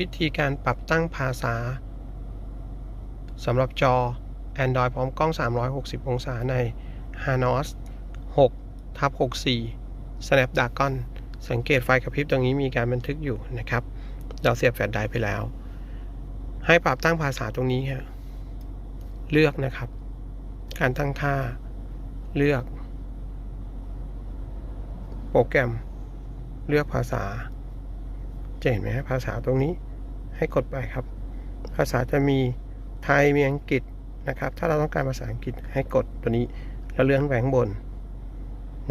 วิธีการปรับตั้งภาษาสำหรับจอ Android พร้อมกล้อง 360 องศาใน Hanos 6ทับ64 Snapdragon สังเกตไฟกระพริบตรงนี้มีการบันทึกอยู่นะครับ เราเสียบแฟลชไดร์ไปแล้ว ให้ปรับตั้งภาษาตรงนี้ฮะเลือกนะครับ การตั้งค่า เลือก โปรแกรม เลือกภาษาจะเห็นไหมฮะภาษาตรงนี้ ให้กดไปครับ ภาษาจะมีไทยมีอังกฤษนะครับ ถ้าเราต้องการภาษาอังกฤษให้กดตัวนี้แล้วเลื่อนแหวงบน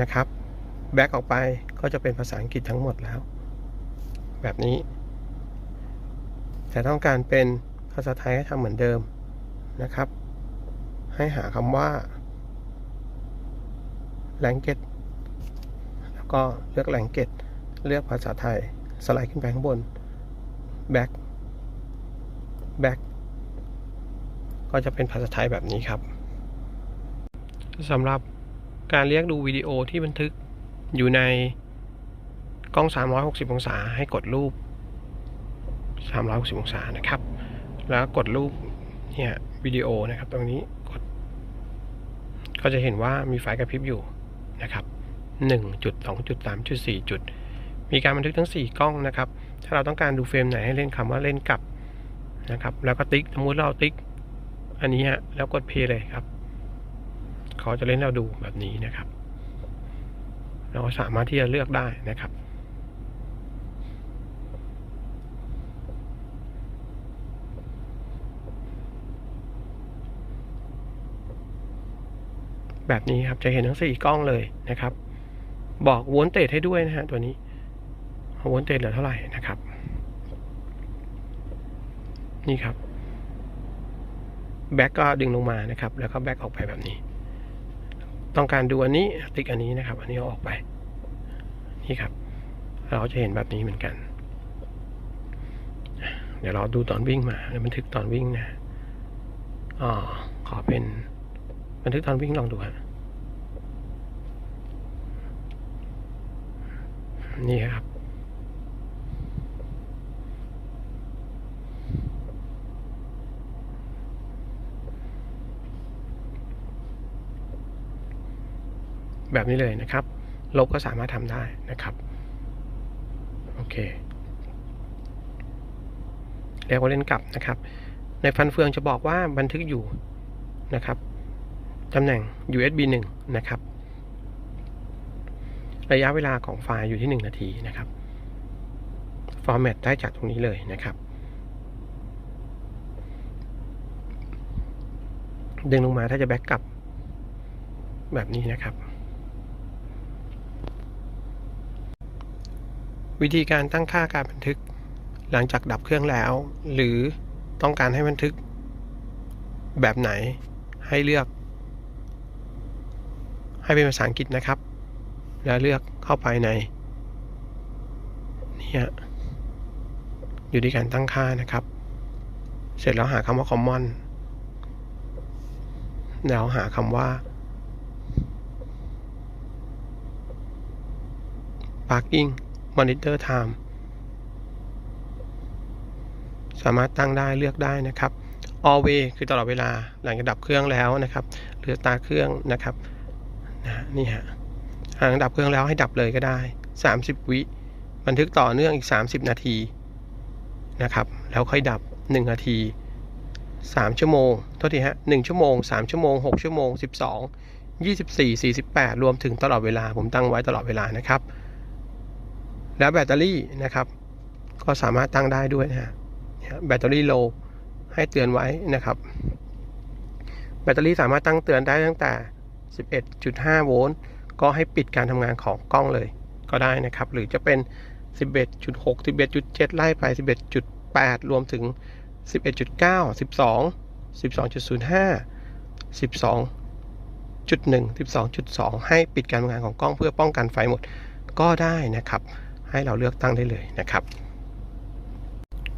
นะครับ แบ็กออกไปก็จะเป็นภาษาอังกฤษทั้งหมดแล้ว แบบนี้ แต่ต้องการเป็นภาษาไทยให้ทำเหมือนเดิมนะครับ ให้หาคำว่า language แล้วก็เลือก language เลือกภาษาไทย สไลด์ขึ้นไปข้างบน back back ก็จะเป็นภาษาไทยแบบนี้ครับสำหรับการเรียกดูวิดีโอที่บันทึกอยู่ในกล้อง 360 องศาให้กดรูป 360 องศานะครับ แล้วกดรูปเนี่ยวิดีโอนะครับ ตรงนี้กด ก็จะเห็นว่ามีไฟกระพริบอยู่นะครับ1จุด2จุด3จุด4จุด มีการบันทึกทั้ง 4 กล้องนะครับ ถ้าเราต้องการดูเฟรมไหนให้เล่นคำว่าเล่นกลับ นะครับ แล้วก็ติ๊กสมมติเราติ๊ก อันนี้ฮะแล้วกดเพย์เลยครับเขาจะเล่นเราดูแบบนี้นะครับ เราสามารถที่จะเลือกได้นะครับแบบนี้ครับจะเห็นทั้งสี่กล้องเลยนะครับ บอกวนเตทให้ด้วยนะฮะตัวนี้วนเตทเหลือเท่าไหร่นะครับ นี่ครับ แบ็กก็ดึงลงมานะครับ แล้วก็แบ็กออกไปแบบนี้ ต้องการดูอันนี้ติ๊กอันนี้นะครับ อันนี้เอาออกไป นี่ครับ เราจะเห็นแบบนี้เหมือนกัน เดี๋ยวเราดูตอนวิ่งมาแล้วบันทึกตอนวิ่งนะอ๋อขอเป็นบันทึกตอนวิ่งลองดูฮะนี่ครับ แบบนี้เลยนะครับ ลบก็สามารถทำได้นะครับ โอเคเรียกว่าเล่นกลับนะครับ ในฟันเฟืองจะบอกว่าบันทึกอยู่นะครับตำแหน่ง USB 1 นะครับ ระยะเวลาของไฟล์อยู่ที่ 1 นาทีนะครับ ฟอร์แมตได้จากตรงนี้เลยนะครับ ดึงลงมาถ้าจะแบ็กกลับแบบนี้นะครับ วิธีการตั้งค่าการบันทึก หลังจากดับเครื่องแล้ว หรือต้องการให้บันทึก แบบไหนให้เลือก ให้เป็นภาษาอังกฤษนะครับ แล้วเลือกเข้าไปในนี่อยู่ที่การตั้งค่านะครับ เสร็จแล้วหาคำว่า common แล้วหาคำว่า parking monitor time สามารถตั้งได้เลือกได้นะครับ always คือตลอดเวลาหลังจากดับเครื่องแล้วนะครับหรือตาเครื่องนะครับนะนี่ฮะหลังดับเครื่องแล้วให้ดับเลยก็ได้ 30 วิบันทึกต่อเนื่องอีก 30 นาทีนะครับ แล้วค่อยดับ 1 นาที 3 ชั่วโมงโทษทีฮะ1ชั่วโมง 3 ชั่วโมง 6 ชั่วโมง 12 24 48 รวมถึงตลอดเวลา ผมตั้งไว้ตลอดเวลานะครับ แล้วแบตเตอรี่นะครับ ก็สามารถตั้งได้ด้วยนะฮะแบตเตอรี่โลให้เตือนไว้นะครับ แบตเตอรี่สามารถตั้งเตือนได้ตั้งแต่ 11.5 โวลต์ก็ให้ปิดการทำงานของกล้องเลยก็ได้นะครับ หรือจะเป็น 11.6 11.7 ไล่ไป 11.8 รวมถึง 11.9 12 12.05 12.1 12.2 ให้ปิดการทำงานของกล้องเพื่อป้องกันไฟหมดก็ได้นะครับ ให้เราเลือกตั้งได้เลยนะครับ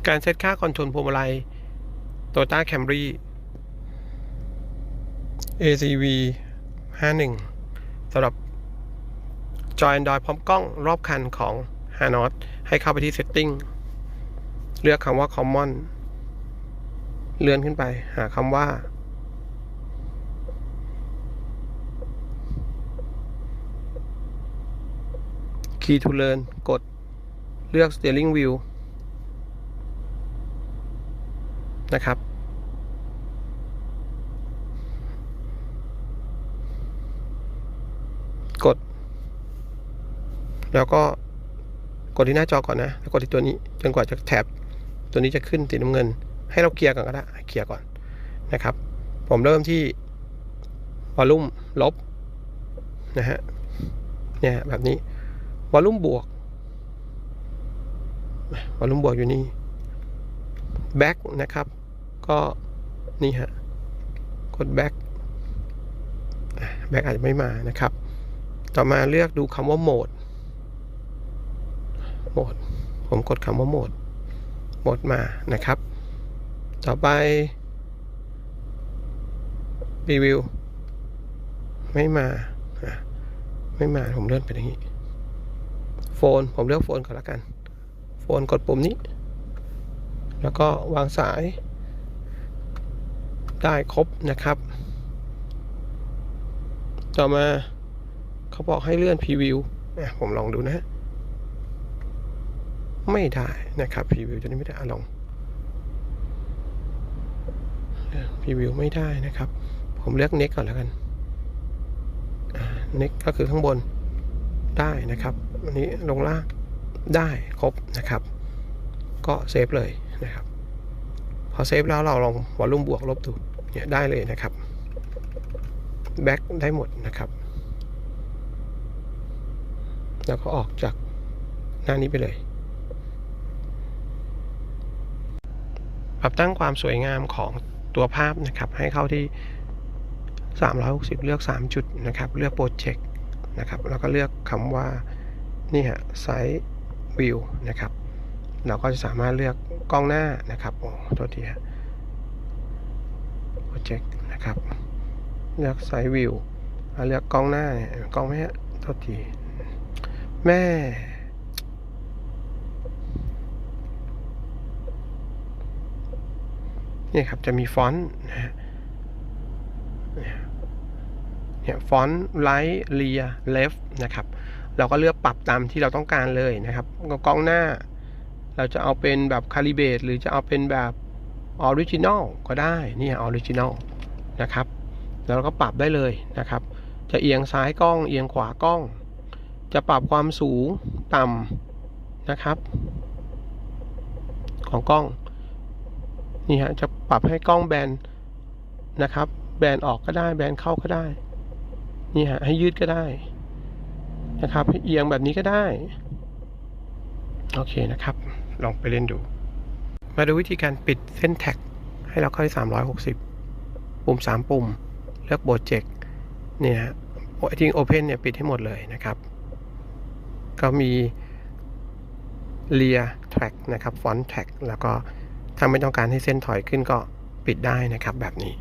การเซตค่าคอนโทรลพวงมาลัย Toyota Camry ACV 51สำหรับจอ Android พร้อมกล้องรอบคันของ h a n o t ให้เข้าไปที่ Setting เลือกคำว่า common เลื่อนขึ้นไปหาคำว่า key to learn กดเลือก steering wheel นะครับ กด แล้วก็กดที่หน้าจอก่อนนะ แล้วกดที่ตัวนี้จนกว่าจะแท็บตัวนี้จะขึ้นสีน้ำเงิน ให้เราเคลียร์ก่อนก็ได้เคลียร์ก่อนนะครับ ผมเริ่มที่วอลลุ่มลบนะฮะเนี่ยแบบนี้ วอลลุ่มบวกวอลลุ่มบวกอยู่นี่แบ็กนะครับ ก็นี่ฮะกดแบ็กแบ็กอาจจะไม่มานะครับ ต่อมาเลือกดูคำว่าโหมดโหมด ผมกดคำว่าโหมดโหมดมานะครับ ต่อไปรีวิวไม่มา ไม่มา ผมเลื่อนไปอย่างนี้ ฟน ผมเลือกโฟนก่อนละกัน โฟนกดปุ่มนี้ แล้วก็วางสาย ได้ครบนะครับ ต่อมาเขาบอกให้เลื่อนพรีวิวผมลองดูนะฮะไม่ได้นะครับพรีวิวตัวนี้ไม่ได้อลองพรีวิวไม่ได้นะครับ ผมเลือกเน็กก่อนแล้วกันเน็กก็คือข้างบน ได้นะครับอันนี้ลงล่างได้ครบนะครับ ก็เซฟเลยนะครับ พอเซฟแล้วเราลองวอลลุ่มบวกลบดูเนี่ยได้เลยนะครับแบ็กได้หมดนะครับ แล้วก็ออกจากหน้านี้ไปเลยปรับตั้งความสวยงามของตัวภาพนะครับ ให้เข้าที่ 360 เลือก 3 จุดนะครับ เลือกโปรเจกต์ นะครับ แล้วก็เลือกคำว่านี่ฮะไซส์วิวนะครับ เราก็จะสามารถเลือกกล้องหน้านะครับโอ้โทษทีฮะโปรเจกต์นะครับ เลือกไซส์วิวเลือกกล้องหน้าเนี่ยกล้องไหมฮะโทษทีแม่นี่ครับจะมีฟอนต์นะฮะ เนี่ยฟอนต์ไลท์เลียเลฟนะครับเราก็เลือกปรับตามที่เราต้องการเลยนะครับกล้องหน้า เราจะเอาเป็นแบบคาลิเบตหรือจะเอาเป็นแบบออริจินอลก็ได้นี่ออริจินอลนะครับแล้วเราก็ปรับได้เลยนะครับ จะเอียงซ้ายกล้อง เอียงขวากล้อง จะปรับความสูงต่ำนะครับ ของกล้องนี่ฮะจะปรับให้กล้องแบนนะครับ แบนออกก็ได้แบนเข้าก็ได้ นี่ฮะให้ยืดก็ได้นะครับเอียงแบบนี้ก็ได้ โอเคนะครับ ลองไปเล่นดู มาดูวิธีการปิดเส้นแท็ก ให้เราเข้าที่360 ปุ่ม 3 ปุ่ม เลือกโปรเจกต์เนี่ยทิ้ง Open เนี่ย ปิดให้หมดเลยนะครับ ก็มี Rear Track นะครับ Front Track แล้วก็ถ้าไม่ต้องการให้เส้นถอยขึ้นก็ปิดได้นะครับแบบนี้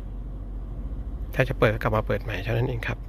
ถ้าจะเปิดกลับมาเปิดใหม่เท่านั้นเองครับ